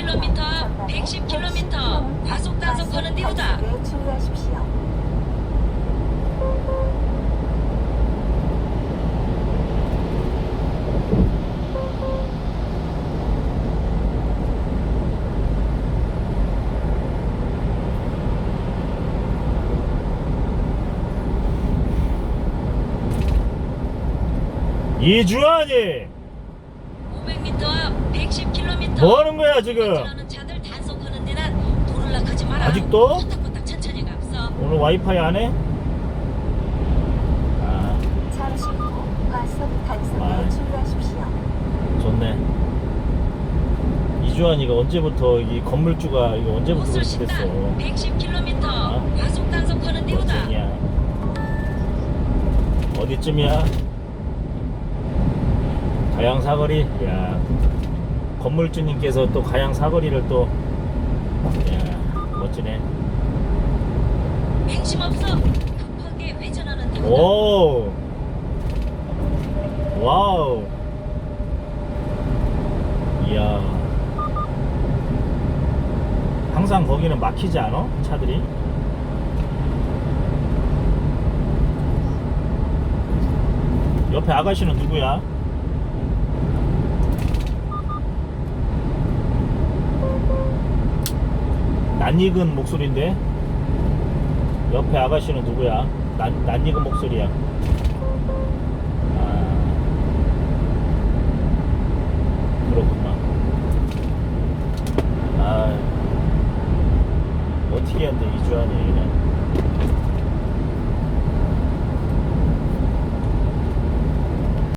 110km, 110km 과속 단속하는 데우다. 이주환이 는 데는 도를 락하지 마라. 아직도? 오늘 와이파이 안 해? 아 잠시 후 과속 아. 단속에 주의하십시오. 좋네. 이주환이가 언제부터 이 건물주가 이거 언제부터 그렇게 됐어? 110km. 아. 과속 단속하는 데우다. 어디냐? 어디쯤이야? 가양 사거리. 야 건물주님께서 또 가양 사거리를 또 야, 멋지네. 맹심 없어. 급하게 회전하는. 오. 와우. 이야. 항상 거기는 막히지 않아? 차들이? 옆에 아가씨는 누구야? 낯익은 목소리인데? 옆에 아가씨는 누구야? 낯, 낯익은 목소리야. 아, 그렇구나. 아, 어떻게 한대, 이주환이.